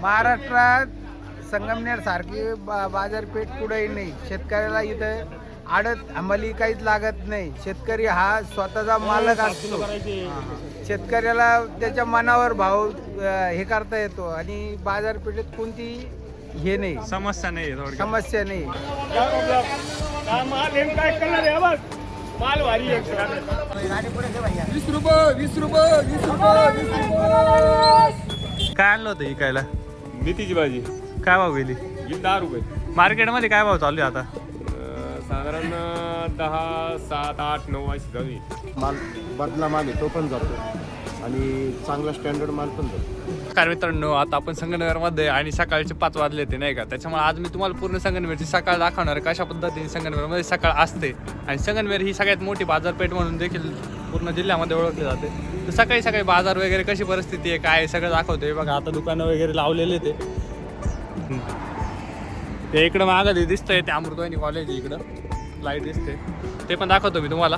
महाराष्ट्रात संगमनेर सारखी बा- बाजारपेठ कुठेही नाही. शेतकऱ्याला इथं आडत अंमली काहीच लागत नाही. शेतकरी हा स्वतःचा मालक असतो. शेतकऱ्याला त्याच्या मनावर भाव अं, हे करता येतो आणि बाजारपेठेत कोणती हे नाही. समस्या नाही आहे थोडक्यात. समस्या नाही. वीस रुपये वीस रुपये वीस रुपये वीस रुपये. आणलं होतं इकायला मेथीची भाजी. काय भाव गेली? ही दहा रुपये. मार्केटमध्ये काय भाव चालू आहे आता? अं, साधारण दहा सात आठ नऊ अशी चालू आहे. माल बदला माल आहे तो पण जातो. आणि चांगला स्टँडर्ड माल पण जातो. नमस्कार मित्रांनो आता आपण संगमनेरमध्ये आणि सकाळचे पाच वाजले ते नाही का? त्याच्यामुळे आज मी तुम्हाला पूर्ण संगमनेरची सकाळ दाखवणार आहे कशा पद्धतीने संगमनेरमध्ये सकाळ असते. आणि संगमनेर ही सगळ्यात मोठी बाजारपेठ म्हणून देखील पूर्ण जिल्ह्यामध्ये ओळखली जाते. तर सकाळी सकाळी बाजार वगैरे कशी परिस्थिती आहे काय आहे सगळं दाखवते बघा आता दुकानं वगैरे लावलेले ते. ते इकडं मागं ते दिसतंय ते अमृतवाहिनी कॉलेज आहे इकडं. लाइट दिसते. ते पण दाखवतो मी तुम्हाला.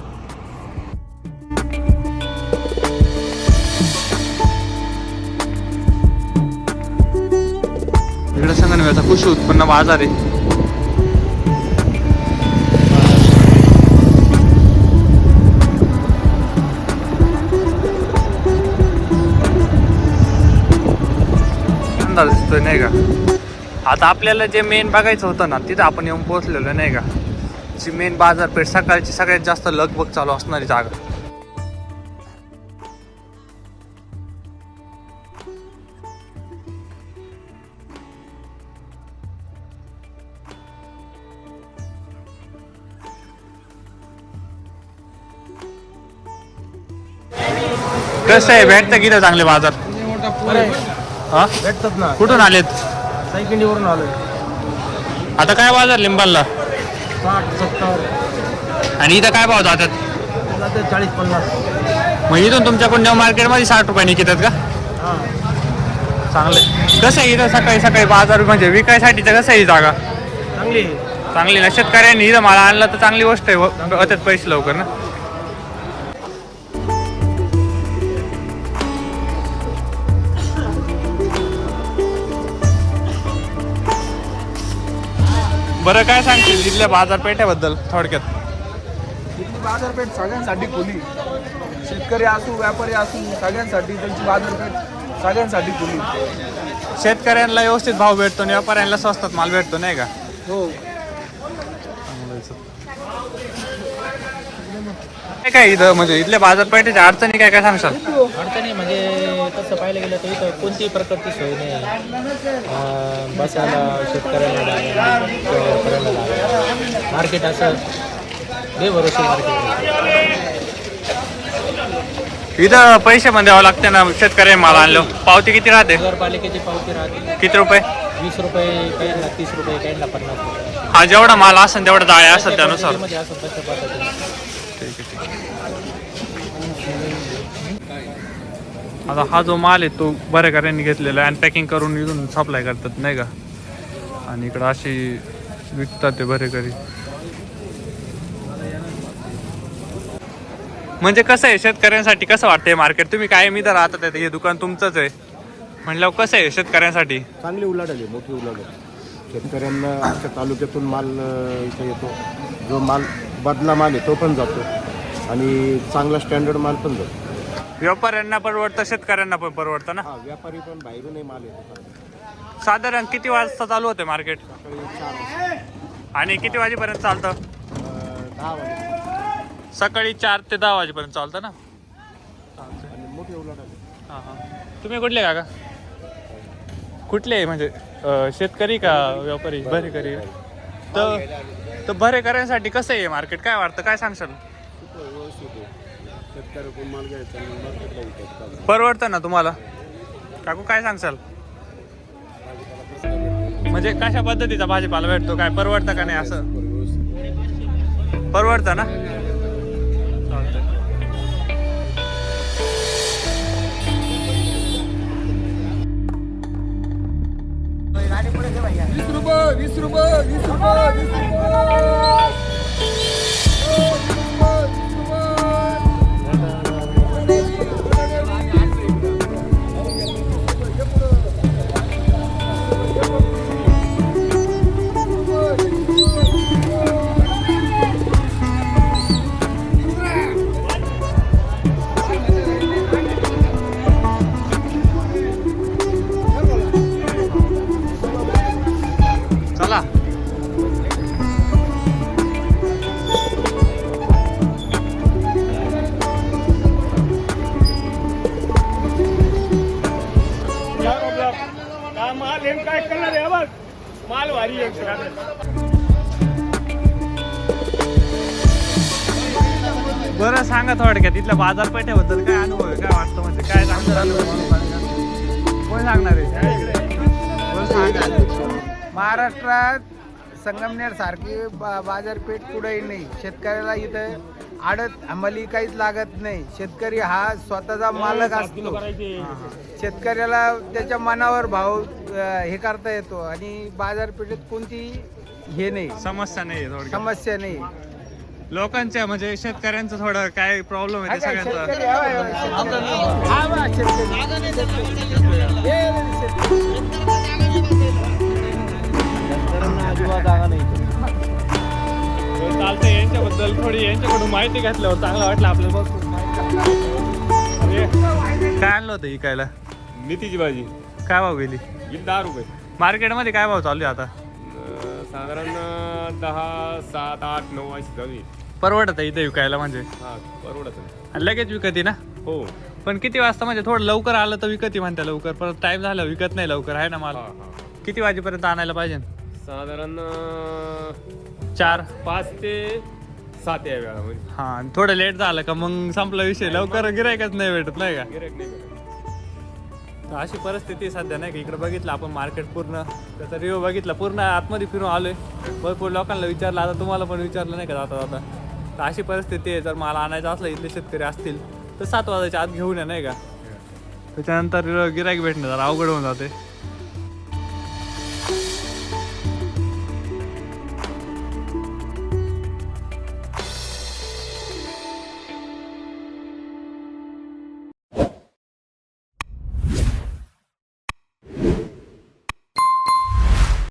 इकडं संगणवेचा कृषी उत्पन्न बाजार आहे. अंदाज दिसतोय नाही का? आता आपल्याला जे मेन बघायचं होतं ना तिथं आपण येऊन पोहोचलेलो नाही का? जी मेन बाजारपेठ सकाळची सगळ्यात जास्त लगबग चालू असणारी जागा. कसं आहे? भेटतं किती चांगले बाजार? हा? भेटतात ना. कुठून आलेत? सायकलीवरून आलोय. आता काय बाजार लिंबाला? साठ सत्तर आणि इथं काय भाव जातात? जाते चाळीस पन्नास. मग इथून तुमच्या कोणत्या मार्केटमध्ये साठ रुपये निघतात का? हां. चांगले कसं आहे इथं सकाळी सकाळी बाजार म्हणजे विकायसाठीचं कसं आहे ही जागा? चांगली चांगली ना? शेतकऱ्यांनी इथं मला आणलं तर चांगली गोष्ट आहे व- होतात पैसे लवकर ना? बरं काय सांगशील इथल्या बाजारपेठेबद्दल थोडक्यात? इथली बाजारपेठ सगळ्यांसाठी खुली. शेतकरी असू व्यापारी असू सगळ्यांसाठी त्यांची बाजारपेठ सगळ्यांसाठी खुली. शेतकऱ्यांना व्यवस्थित भाव भेटतो आणि व्यापाऱ्यांना स्वस्तात माल भेटतो नाही का? हो. काय काय इथं म्हणजे इथल्या बाजारपेठेच्या अडचणी काय काय सांगशाल? अडचणी म्हणजे तसं पाहायला गेलं तर इथं कोणतीही प्रकारची सोय नाही. अं, बसायला जागा, जागा. मार्केट असं बेभरोशी मार्केट. इथं पैसे पण द्यावं लागते ना शेतकरी माल आणलं. पावती किती राहते? नगरपालिकेची पावती राहते. किती रुपये? वीस रुपये तीस रुपये पन्नास रुपये. हा जेवढा माल असेल तेवढा जाळे असेल त्यानुसार. आता हा जो माल आहे तो बरेकऱ्यांनी घेतलेला आहे आणि पॅकिंग करून इथून सप्लाय करतात नाही का? आणि इकडं अशी विकतात ते बरेकरी म्हणजे कसं आहे शेतकऱ्यांसाठी कसं वाटतंय मार्केट तुम्ही काय मी तर राहतात आहे, हे दुकान तुमचंच आहे. म्हणल्यावर कसं आहे शेतकऱ्यांसाठी? चांगली उलाढाल आहे मोठी उलाढाल शेतकऱ्यांना आमच्या तालुक्यातून माल इथं येतो. जो माल बदला माल आहे तो पण जातो. आणि चांगला स्टँडर्ड माल पण जातो. व्यापाऱ्यांना परवडतं शेतकऱ्यांना पण परवडतं ना? हा व्यापारी पण बाहेरूनही माल येतो. साधारण किती वाजता चालू होते मार्केट सकाळी चार वाजता. आणि किती वाजेपर्यंत चालतं? अं, दहा वाजता सकाळी चार ते दहा वाजेपर्यंत चालतं ना? मोठी हां हां. तुम्ही कुठले काका? कुठले म्हणजे अं, शेतकरी का व्यापारी? बरेकरी तर तर बरेकऱ्यांसाठी कसं आहे मार्केट काय वाटतं? काय सांगशाल? शेतकऱ्याकडून माल घ्यायचा आणि मार्केटला विकायचा परवडतं ना तुम्हाला? काकू काय सांगशाल? म्हणजे कशा पद्धतीचा भाजीपाला भेटतो? काय परवडतं का नाही असं? परवडतं ना? वीस रुपये वीस रुपये माल भारी आहे बरं सांगा थोडक्यात तिथल्या बाजारपेठेबद्दल काय अनुभव आहे काय वाटतं म्हणजे? काय सांगणार कोण सांगणार आहे? महाराष्ट्रात संगमनेर सारखी बा बाजारपेठ कुठेही नाही. शेतकऱ्याला इथं आडत अंमली काहीच लागत नाही. शेतकरी हा स्वतःचा मालक असतो. शेतकऱ्याला त्याच्या मनावर भाव हे करता येतो आणि बाजारपेठेत कोणती हे नाही. समस्या नाही थोडक्यात. समस्या नाही. लोकांच्या म्हणजे शेतकऱ्यांचं थोडं काय प्रॉब्लेम आहे ते हा सगळ्यांचा? शेतकरी हा बा, शेतकरी. हा बा, शेतकरी. हे शेतकरी. तर चालतंय यांच्याबद्दल थोडी यांच्याकडून माहिती घेतल्यावर चांगलं वाटलं आपल्याला काय आणलं होतं इकायला मेथीची भाजी. काय भाव गेली? गेली दहा रुपये. मार्केटमध्ये काय भाव चालू आहे आता? साधारण दहा सात आठ नऊ अशी चालू परवडत आहे इथे विकायला म्हणजे? हा परवडत. लगेच विकती ना? हो. पण किती वाजता म्हणजे थोडं लवकर आलं तर विकती म्हणते लवकर परत टाइम झाला विकत नाही लवकर आहे ना मला? किती वाजेपर्यंत आणायला पाहिजे? साधारण चार. पाच ते सात या वेळा म्हणजे हा आणि थोडं लेट झालं का मग संपला विषय. लवकर गिरायकच नाही भेटत नाही का? गिऱ्हाईक नाही भेटत. तर अशी परिस्थिती आहे सध्या नाही का? इकडे बघितलं आपण मार्केट पूर्ण. त्याचा रिव्ह्यू बघितला पूर्ण आतमध्ये फिरून आलोय. भरपूर लोकांना विचारलं आता तुम्हाला पण विचारलं नाही का जाता जाता. तर अशी परिस्थिती आहे जर मला आणायचं असलं इथले शेतकरी असतील तर सात वाजायच्या आत घेऊन या नाही का? त्याच्यानंतर गिरायक भेटणं जरा अवघड होऊन जाते.